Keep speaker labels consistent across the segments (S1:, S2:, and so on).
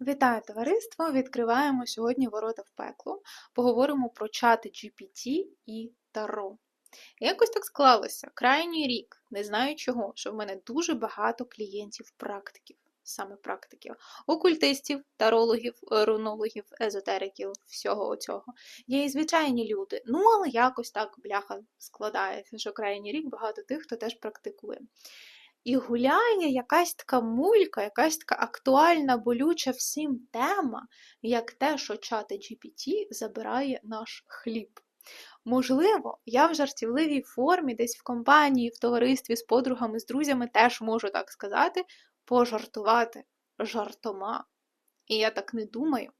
S1: Вітаю товариство! Відкриваємо сьогодні ворота в пекло. Поговоримо про чати GPT і Таро. Якось так склалося. Крайній рік, не знаю чого, що в мене дуже багато клієнтів-практиків, саме практиків, окультистів, тарологів, рунологів, езотериків, всього оцього. Є і звичайні люди. Ну, але якось так бляха складається, що крайній рік багато тих, хто теж практикує. І гуляє якась така мулька, якась така актуальна, болюча всім тема, як те, що чати GPT забирає наш хліб. Можливо, я в жартівливій формі, десь в компанії, в товаристві з подругами, з друзями теж можу так сказати, пожартувати жартома. І я так не думаю.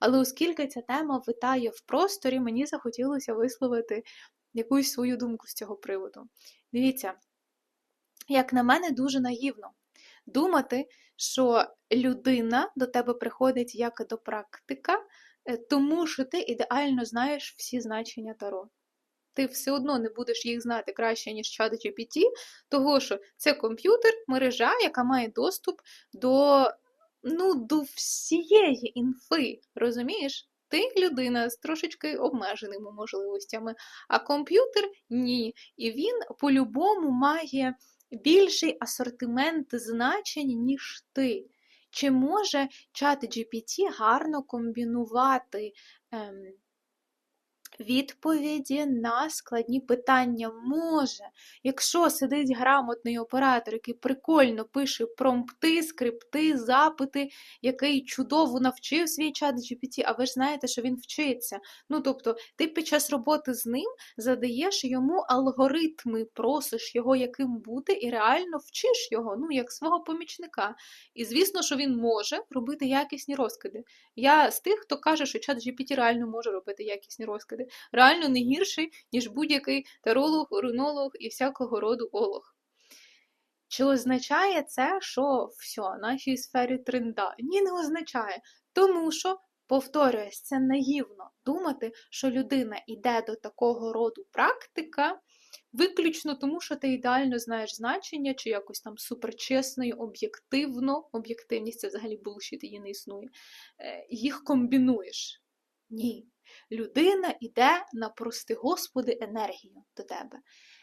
S1: Але оскільки ця тема витає в просторі, мені захотілося висловити якусь свою думку з цього приводу. Дивіться як на мене, дуже наївно думати, що людина до тебе приходить як до практика, е, тому що ти ідеально знаєш всі значення Таро. Ти все одно не будеш їх знати краще, ніж чат GPT, того що це комп'ютер, мережа, яка має доступ до ну, до всієї інфи. Розумієш? Ти людина з трошечки обмеженими можливостями, а комп'ютер ні. І він по-любому має більший асортимент значень, ніж ти. Чи може чат GPT гарно комбінувати ем, відповіді на складні питання може. Якщо сидить грамотний оператор, який прикольно пише промпти, скрипти, запити, який чудово навчив свій чат GPT, а ви ж знаєте, що він вчиться. Ну, тобто, ти під час роботи з ним задаєш йому алгоритми, просиш його, яким бути, і реально вчиш його, ну, як свого помічника. І звісно, що він може робити якісні розкиди. Я з тих, хто каже, що чат GPT реально може робити якісні розкиди реально не гірший, ніж будь-який таролог, рунолог і всякого роду олог. Чи означає це, що все, нашій сфері тренда? Ні, не означає. Тому що, повторююсь, це наївно думати, що людина йде до такого роду практика. Виключно тому, що ти ідеально знаєш значення, чи якось там суперчесно і об'єктивно, об'єктивність це взагалі булшіт, її не існує, е, їх комбінуєш. Ні. Людина йде на прости Господи енергію до тебе.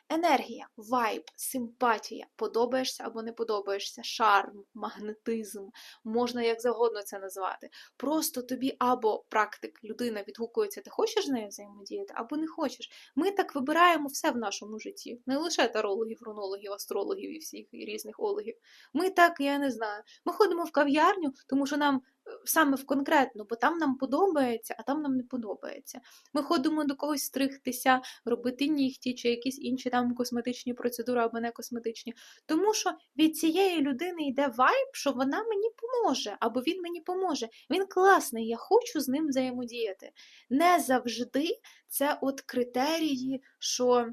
S1: Енергія, вайб, симпатія, подобаєшся або не подобаєшся, шарм, магнетизм, можна як завгодно це назвати. Просто тобі або практик, людина відгукується, ти хочеш з нею взаємодіяти, або не хочеш. Ми так вибираємо все в нашому житті, не лише тарологів, рунологів, астрологів і всіх різних ологів. Ми так, я не знаю. Ми ходимо в кав'ярню, тому що нам саме в конкретно, бо там нам подобається, а там нам не подобається. Ми ходимо до когось стригтися, робити нігті чи якісь інші там косметичні процедури або не косметичні. Тому що від цієї людини йде вайб, що вона мені поможе, або він мені поможе. Він класний, я хочу з ним взаємодіяти. Не завжди це от критерії, що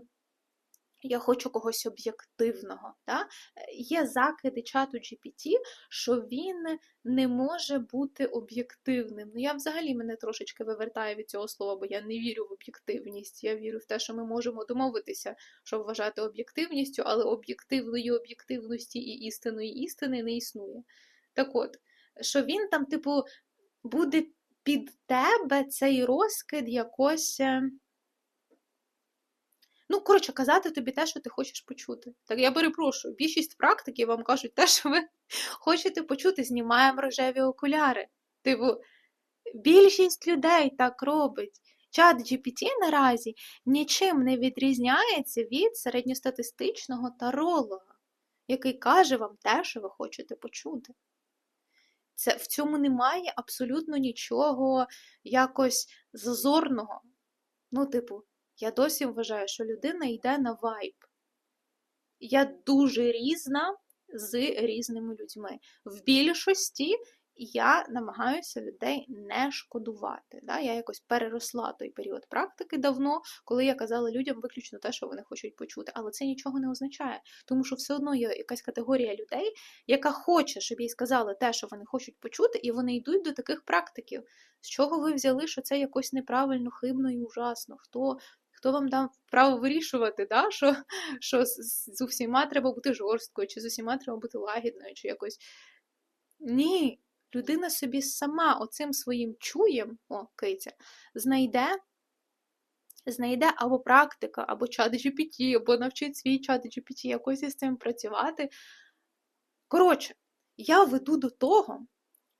S1: я хочу когось об'єктивного. Да? Є закиди чату GPT, що він не може бути об'єктивним. Ну, я взагалі мене трошечки вивертаю від цього слова, бо я не вірю в об'єктивність. Я вірю в те, що ми можемо домовитися, що вважати об'єктивністю, але об'єктивної об'єктивності і істинної істини не існує. Так от, що він там, типу, буде під тебе цей розкид якось. Ну, коротше, казати тобі те, що ти хочеш почути. Так я перепрошую, більшість практиків вам кажуть те, що ви хочете почути, знімаємо рожеві окуляри. Типу, більшість людей так робить. Чат GPT наразі нічим не відрізняється від середньостатистичного таролога, який каже вам те, що ви хочете почути. Це, В цьому немає абсолютно нічого якось зазорного. Ну, типу, я досі вважаю, що людина йде на вайб. Я дуже різна з різними людьми. В більшості я намагаюся людей не шкодувати. Да? Я якось переросла той період практики давно, коли я казала людям виключно те, що вони хочуть почути. Але це нічого не означає, тому що все одно є якась категорія людей, яка хоче, щоб їй сказали те, що вони хочуть почути, і вони йдуть до таких практиків. З чого ви взяли, що це якось неправильно, хибно і ужасно? Хто хто вам дав право вирішувати, да, що що з, усіма треба бути жорсткою, чи з усіма треба бути лагідною, чи якось. Ні. людина собі сама оцим своїм чуєм, о, киця, знайде. Знайде або практика, або чат GPT, або навчить свій чат GPT якось із цим працювати. Коротше, я веду до того,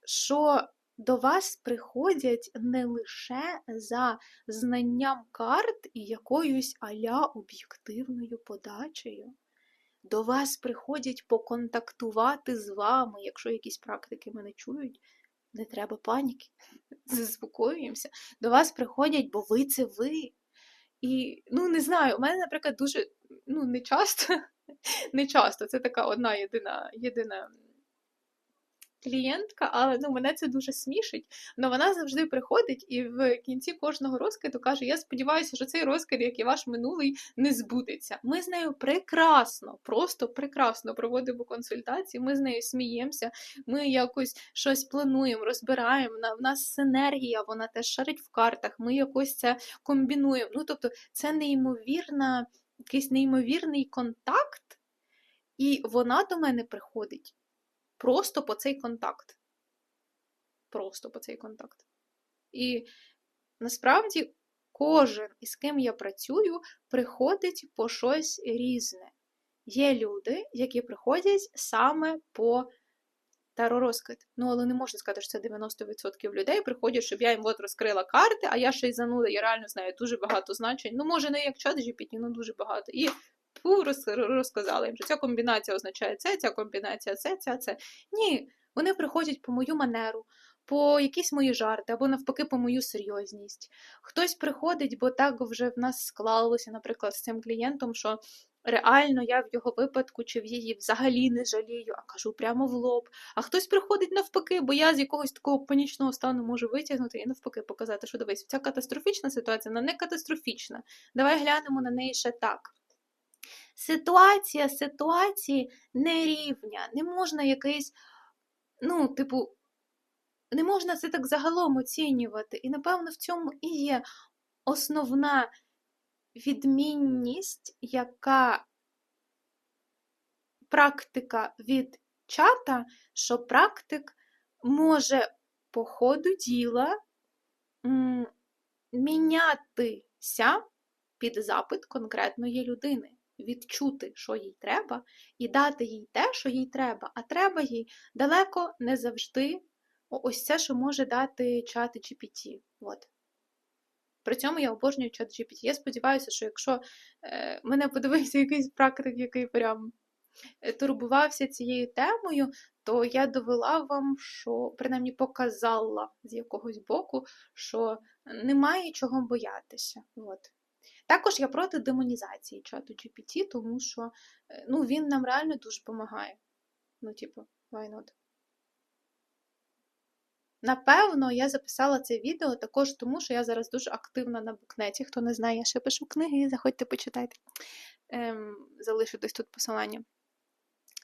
S1: що до вас приходять не лише за знанням карт і якоюсь аля об'єктивною подачею. До вас приходять поконтактувати з вами, якщо якісь практики мене чують, не треба паніки, заспокоюємося. До вас приходять, бо ви це ви. І, ну, не знаю, у мене, наприклад, дуже ну, не часто, не часто, це така одна єдина єдина клієнтка, але ну, мене це дуже смішить. Але вона завжди приходить і в кінці кожного розкиду каже: Я сподіваюся, що цей розкид, як і ваш минулий, не збудеться. Ми з нею прекрасно, просто прекрасно проводимо консультації, ми з нею сміємося, ми якось щось плануємо, розбираємо. В нас синергія, вона теж шарить в картах, ми якось це комбінуємо. Ну, тобто, це неймовірна, якийсь неймовірний контакт. І вона до мене приходить просто по цей контакт. Просто по цей контакт. І насправді кожен, із ким я працюю, приходить по щось різне. Є люди, які приходять саме по теророзкид. Ну, але не можна сказати, що це 90% людей приходять, щоб я їм от розкрила карти, а я ще й зануда, я реально знаю дуже багато значень. Ну, може, не як чат GPT, ну дуже багато. І Фу, розказала їм, що ця комбінація означає це, ця комбінація це, ця, це. Ні, вони приходять по мою манеру, по якісь мої жарти, або навпаки, по мою серйозність. Хтось приходить, бо так вже в нас склалося, наприклад, з цим клієнтом, що реально я в його випадку чи в її взагалі не жалію, а кажу прямо в лоб. А хтось приходить навпаки, бо я з якогось такого панічного стану можу витягнути і навпаки показати, що дивись, ця катастрофічна ситуація, вона не катастрофічна. Давай глянемо на неї ще так. Ситуація ситуації нерівня, не можна якийсь, ну, типу, не можна це так загалом оцінювати. І, напевно, в цьому і є основна відмінність, яка практика від чата, що практик може по ходу діла мінятися під запит конкретної людини відчути, що їй треба, і дати їй те, що їй треба, а треба їй далеко не завжди ось це, що може дати чат GPT. От. При цьому я обожнюю чат GPT. Я сподіваюся, що якщо е, мене подивився якийсь практик, який прям е, турбувався цією темою, то я довела вам, що принаймні показала з якогось боку, що немає чого боятися. От. Також я проти демонізації чату GPT, тому що е, ну, він нам реально дуже допомагає. Ну, типу, why not? Напевно, я записала це відео також тому, що я зараз дуже активна на букнеті. Хто не знає, я ще пишу книги, заходьте почитайте. Ем, Залишу десь тут посилання.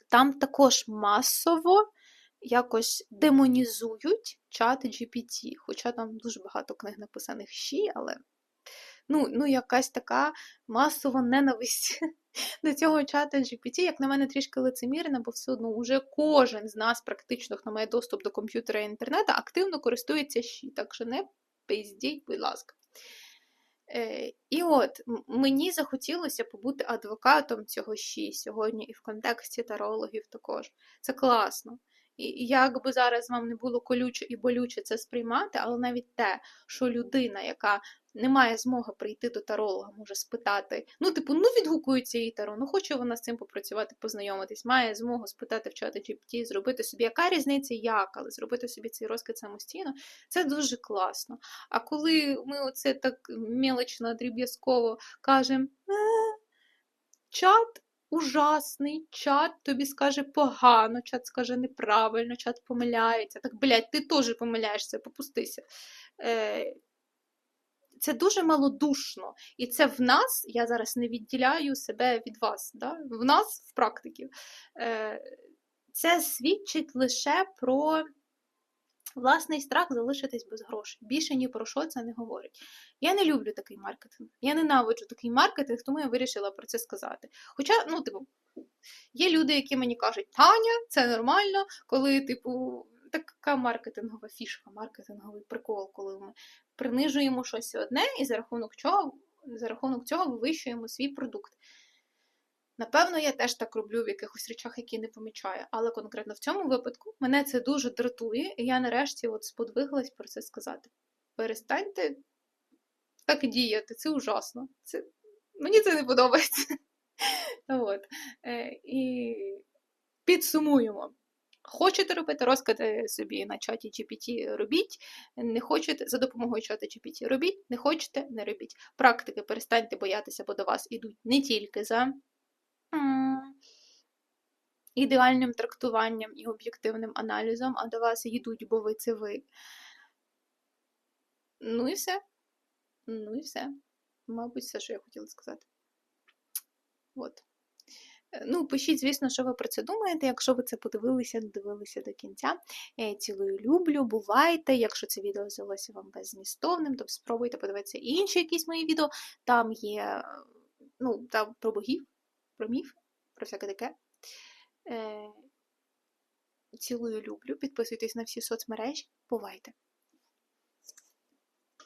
S1: Там також масово якось демонізують чат GPT, хоча там дуже багато книг написаних щі, але ну, ну якась така масова ненависть до цього чата GPT, як на мене, трішки лицемірна, бо все одно вже кожен з нас, практично, хто має доступ до комп'ютера і інтернету, активно користується щі, так що не пиздіть, будь ласка. Е, І от мені захотілося побути адвокатом цього щі сьогодні і в контексті тарологів також. Це класно. І як би зараз вам не було колюче і болюче це сприймати, але навіть те, що людина, яка не має змоги прийти до таролога, може спитати, ну, типу, ну відгукується їй таро, ну хоче вона з цим попрацювати, познайомитись, має змогу спитати в чата GPT, зробити собі, яка різниця, як, але зробити собі цей розкид самостійно, це дуже класно. А коли ми оце так мелочно, дріб'язково кажемо, «Е, чат ужасний, чат тобі скаже погано, чат скаже неправильно, чат помиляється. Так, блядь, ти теж помиляєшся, попустися. Е, Це дуже малодушно. І це в нас, я зараз не відділяю себе від вас, да? в нас, в практиків. Е, Це свідчить лише про власний страх залишитись без грошей. Більше ні про що це не говорить. Я не люблю такий маркетинг. Я ненавиджу такий маркетинг, тому я вирішила про це сказати. Хоча, ну, типу, є люди, які мені кажуть, Таня, це нормально, коли, типу, така маркетингова фішка, маркетинговий прикол, коли ми принижуємо щось одне і за рахунок чого, за рахунок цього вивищуємо свій продукт. Напевно, я теж так роблю в якихось речах, які не помічаю. Але конкретно в цьому випадку мене це дуже дратує, і я нарешті от сподвиглась про це сказати. Перестаньте так діяти, це ужасно. Це... Мені це не подобається. От. Е, І підсумуємо. Хочете робити розклади собі на чаті GPT, робіть. Не хочете за допомогою чата GPT робіть, не хочете, не робіть. Практики перестаньте боятися, бо до вас ідуть не тільки за ідеальним трактуванням і об'єктивним аналізом, а до вас йдуть, бо ви це ви. Ну і все. Ну і все. Мабуть, все, що я хотіла сказати. От. Е, Ну, пишіть, звісно, що ви про це думаєте. Якщо ви це подивилися, додивилися до кінця. Я цілую люблю, бувайте. Якщо це відео здалося вам беззмістовним, то спробуйте подивитися інші якісь мої відео. Там є, е, ну, там про богів, про міф, про всяке таке. Е, Цілую люблю. Підписуйтесь на всі соцмережі. Бувайте!